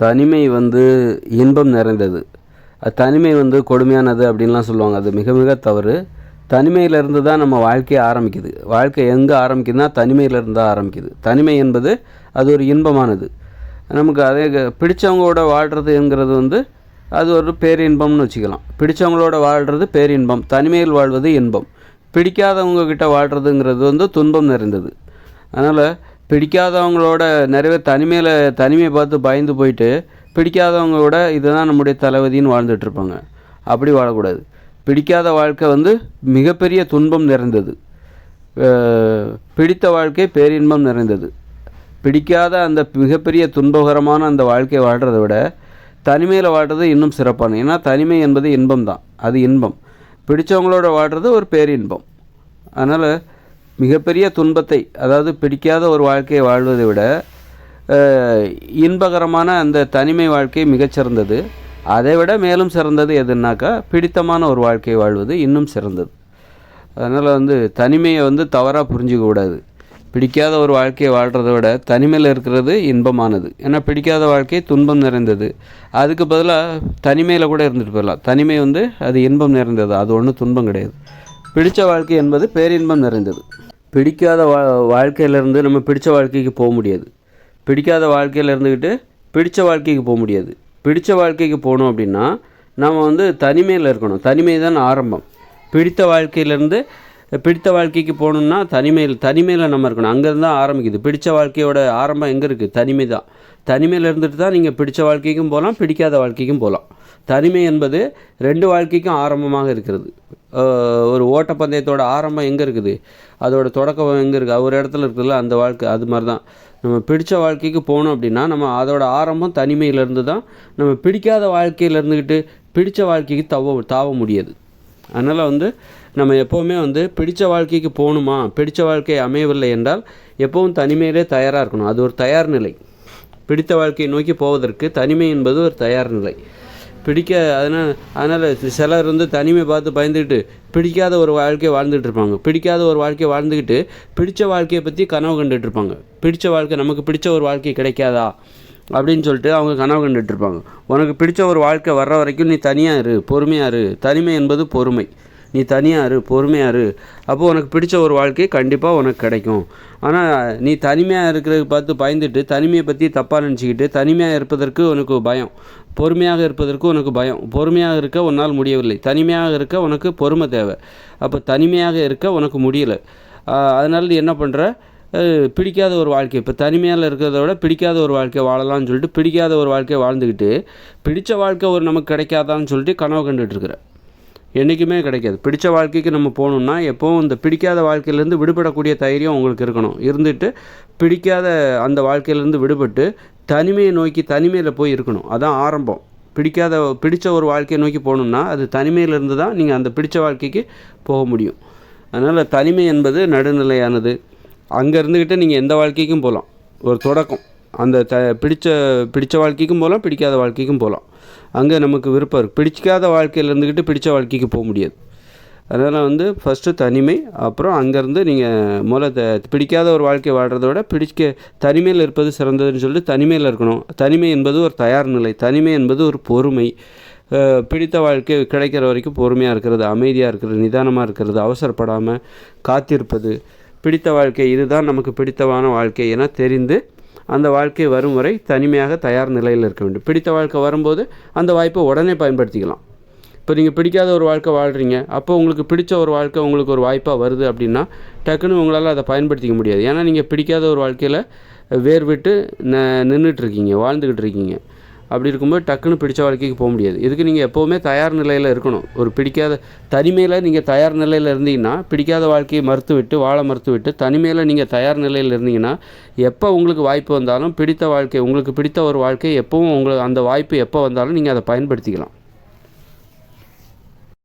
தனிமை வந்து இன்பம் நிறைந்தது. தனிமை வந்து கொடுமையானது அப்படின்லாம் சொல்லுவாங்க. அது மிக மிக தவறு. தனிமையிலிருந்து தான் நம்ம வாழ்க்கையை ஆரம்பிக்குது. வாழ்க்கை எங்கே ஆரம்பிக்குதுன்னா தனிமையிலிருந்து தான் ஆரம்பிக்குது. தனிமை என்பது அது ஒரு இன்பமானது. நமக்கு அதே க- பிடிச்சவங்களோட வாழ்கிறதுங்கிறது வந்து அது ஒரு பேரின்பம்னு வச்சுக்கலாம். பிடிச்சவங்களோட வாழ்கிறது பேரின்பம். தனிமையில் வாழ்வது இன்பம். பிடிக்காதவங்க கிட்ட வாழ்கிறதுங்கிறது வந்து துன்பம் நிறைந்தது. அதனால் பிடிக்காதவங்களோட நிறைய தனிமையில் தனிமையை பார்த்து பயந்து போயிட்டு பிடிக்காதவங்களோட இதுதான் நம்முடைய தளபதின்னு வாழ்ந்துட்டுருப்பாங்க அப்படி வாழக்கூடாது. பிடிக்காத வாழ்க்கை வந்து மிகப்பெரிய துன்பம் நிறைந்தது. பிடித்த வாழ்க்கை பேரின்பம் நிறைந்தது. பிடிக்காத அந்த மிகப்பெரிய துன்பகரமான அந்த வாழ்க்கையை வாழ்கிறத விட தனிமையில் வாழ்கிறது இன்னும் சிறப்பான ஏன்னா தனிமை என்பது இன்பம் தான் அது இன்பம். பிடித்தவங்களோட வாழ்கிறது ஒரு பேரின்பம். அதனால் மிகப்பெரிய துன்பத்தை அதாவது பிடிக்காத ஒரு வாழ்க்கையை வாழ்வதை விட இன்பகரமான அந்த தனிமை வாழ்க்கை மிகச்சிறந்தது அதை விட மேலும் சிறந்தது எதுனாக்கா பிடித்தமான ஒரு வாழ்க்கை வாழ்வது இன்னும் சிறந்தது. அதனால் வந்து தனிமையை வந்து தவறாக புரிஞ்சிக்க கூடாது. பிடிக்காத ஒரு வாழ்க்கையை வாழ்கிறத விட தனிமையில் இருக்கிறது இன்பமானது. ஏன்னா பிடிக்காத வாழ்க்கை துன்பம் நிறைந்தது. அதுக்கு பதிலாக தனிமையில் கூட இருந்துட்டு போயிடலாம். தனிமை வந்து அது இன்பம் நிறைந்தது. அது ஒன்றும் துன்பம் கிடையாது. பிடித்த வாழ்க்கை என்பது பேரின்பம் நிறைந்தது. பிடிக்காத வா வாழ்க்கையிலேருந்து நம்ம பிடிச்ச வாழ்க்கைக்கு போக முடியாது. பிடிக்காத வாழ்க்கையில் இருந்துக்கிட்டு பிடிச்ச வாழ்க்கைக்கு போக முடியாது. பிடிச்ச வாழ்க்கைக்கு போகணும் அப்படின்னா நம்ம வந்து தனிமையில் இருக்கணும். தனிமை தான் ஆரம்பம். பிடித்த வாழ்க்கையிலேருந்து பிடித்த வாழ்க்கைக்கு போகணும்னா தனிமையில் தனிமையில் நம்ம இருக்கணும். அங்கேருந்து தான் ஆரம்பிக்குது. பிடித்த வாழ்க்கையோட ஆரம்பம் எங்கே இருக்குது தனிமை தான். தனிமையில் இருந்துட்டு தான் நீங்கள் பிடித்த வாழ்க்கைக்கும் போகலாம் பிடிக்காத வாழ்க்கைக்கும் போகலாம். தனிமை என்பது ரெண்டு வாழ்க்கைக்கும் ஆரம்பமாக இருக்கிறது. ஒரு ஓட்டப்பந்தயத்தோட ஆரம்பம் எங்கே இருக்குது? அதோட தொடக்கம் எங்கே இருக்குது ஒரு இடத்துல இருக்குதுல்ல அந்த வாழ்க்கை அது மாதிரி தான். நம்ம பிடித்த வாழ்க்கைக்கு போகணும் அப்படின்னா நம்ம அதோட ஆரம்பம் தனிமையிலேருந்து தான் நம்ம பிடிக்காத வாழ்க்கையில் இருந்துக்கிட்டு பிடித்த வாழ்க்கைக்கு தவ தாவ முடியாது. அதனால் வந்து நம்ம எப்போவுமே வந்து பிடித்த வாழ்க்கைக்கு போகணுமா? பிடித்த வாழ்க்கை அமையவில்லை என்றால் எப்பவும் தனிமையிலே தயாராக இருக்கணும். அது ஒரு தயார் நிலை. பிடித்த வாழ்க்கையை நோக்கி போவதற்கு தனிமை என்பது ஒரு தயார் நிலை. பிடிக்க அதனால் அதனால் சிலர் வந்து தனிமை பார்த்து பயந்துக்கிட்டு பிடிக்காத ஒரு வாழ்க்கையை வாழ்ந்துட்டு இருப்பாங்க. பிடிக்காத ஒரு வாழ்க்கையை வாழ்ந்துக்கிட்டு பிடித்த வாழ்க்கையை பற்றி கனவு கண்டுட்டு இருப்பாங்க. பிடித்த வாழ்க்கை நமக்கு பிடிச்ச ஒரு வாழ்க்கை கிடைக்காதா? அப்படின்னு சொல்லிட்டு அவங்க கனவு கண்டுட்டு இருப்பாங்க. உனக்கு பிடிச்ச ஒரு வாழ்க்கை வர்ற வரைக்கும் நீ தனியாக இரு பொறுமையாக இரு. தனிமை என்பது பொறுமை. நீ தனியாக இரு பொறுமையாக இரு. அப்போ உனக்கு பிடிச்ச ஒரு வாழ்க்கை கண்டிப்பாக உனக்கு கிடைக்கும். ஆனால் நீ தனிமையாக இருக்கிறது பார்த்து பயந்துட்டு தனிமையை பற்றி தப்பாக நினச்சிக்கிட்டு தனிமையாக இருப்பதற்கு உனக்கு பயம். பொறுமையாக இருப்பதற்கு உனக்கு பயம். பொறுமையாக இருக்க உன்னால் முடியவில்லை. தனிமையாக இருக்க உனக்கு பொறுமை தேவை. அப்போ தனிமையாக இருக்க உனக்கு முடியலை. அதனால் நீ என்ன பண்ணுற பிடிக்காத ஒரு வாழ்க்கை. இப்போ தனிமையால் இருக்கிறத விட பிடிக்காத ஒரு வாழ்க்கை வாழலாம்னு சொல்லிட்டு பிடிக்காத ஒரு வாழ்க்கையை வாழ்ந்துக்கிட்டு பிடித்த வாழ்க்கை ஒரு நமக்கு கிடைக்காதான்னு சொல்லிட்டு கனவு கண்டுகிட்டு இருக்கிற. என்றைக்குமே கிடைக்காது. பிடிச்ச வாழ்க்கைக்கு நம்ம போகணுன்னா எப்போவும் இந்த பிடிக்காத வாழ்க்கையிலேருந்து விடுபடக்கூடிய தைரியம் உங்களுக்கு இருக்கணும். இருந்துட்டு பிடிக்காத அந்த வாழ்க்கையிலேருந்து விடுபட்டு தனிமையை நோக்கி தனிமையில் போய் இருக்கணும். அதான் ஆரம்பம். பிடிக்காத பிடித்த ஒரு வாழ்க்கையை நோக்கி போகணுன்னா அது தனிமையிலேருந்து தான் நீங்கள் அந்த பிடித்த வாழ்க்கைக்கு போக முடியும். அதனால் தனிமை என்பது நடுநிலையானது. அங்கே இருந்துக்கிட்டு நீங்கள் எந்த வாழ்க்கைக்கும் போகலாம். ஒரு தொடக்கம். அந்த த பிடித்த பிடித்த வாழ்க்கைக்கும் போகலாம் பிடிக்காத வாழ்க்கைக்கும் போகலாம் அங்கே நமக்கு விருப்பம் இருக்குது பிடிக்காத வாழ்க்கையில் இருந்துக்கிட்டு பிடித்த வாழ்க்கைக்கு போக முடியாது. அதனால் வந்து ஃபஸ்ட்டு தனிமை அப்புறம் அங்கேருந்து நீங்கள் முதல்ல த பிடிக்காத ஒரு வாழ்க்கை வாழ்கிறத விட பிடிக்க தனிமையில் இருப்பது சிறந்ததுன்னு சொல்லிட்டு தனிமையில் இருக்கணும். தனிமை என்பது ஒரு தயார் நிலை. தனிமை என்பது ஒரு பொறுமை. பிடித்த வாழ்க்கை கிடைக்கிற வரைக்கும் பொறுமையாக இருக்கிறது அமைதியாக இருக்கிறது நிதானமாக இருக்கிறது அவசரப்படாமல் காத்திருப்பது. பிடித்த வாழ்க்கை இதுதான் நமக்கு பிடித்தமான வாழ்க்கை என தெரிந்து அந்த வாழ்க்கை வரும் வரை தனிமையாக தயார் நிலையில் இருக்க வேண்டும். பிடித்த வாழ்க்கை வரும்போது அந்த வாய்ப்பை உடனே பயன்படுத்திக்கலாம். இப்போ நீங்கள் பிடிக்காத ஒரு வாழ்க்கை வாழ்கிறீங்க அப்போ உங்களுக்கு பிடிச்ச ஒரு வாழ்க்கை உங்களுக்கு ஒரு வாய்ப்பாக வருது அப்படின்னா டக்குன்னு உங்களால் அதை பயன்படுத்திக்க முடியாது. ஏன்னா நீங்கள் பிடிக்காத ஒரு வாழ்க்கையில் வேர் விட்டு ந நின்றுட்டுருக்கீங்க வாழ்ந்துக்கிட்டு இருக்கீங்க. அப்படி இருக்கும்போது டக்குன்னு பிடிச்ச வாழ்க்கைக்கு போக முடியாது. இதுக்கு நீங்கள் எப்போவுமே தயார் நிலையில் இருக்கணும். ஒரு பிடிக்காத தனிமையில் நீங்கள் தயார் நிலையில் இருந்தீங்கன்னா பிடிக்காத வாழ்க்கையை மறுத்து விட்டு வாழ மறுத்து விட்டு தனிமையில் நீங்கள் தயார் நிலையில் இருந்தீங்கன்னா எப்போ உங்களுக்கு வாய்ப்பு வந்தாலும் பிடித்த வாழ்க்கை உங்களுக்கு பிடித்த ஒரு வாழ்க்கை எப்பவும் உங்களுக்கு அந்த வாய்ப்பு எப்போ வந்தாலும் நீங்கள் அதை பயன்படுத்திக்கலாம்.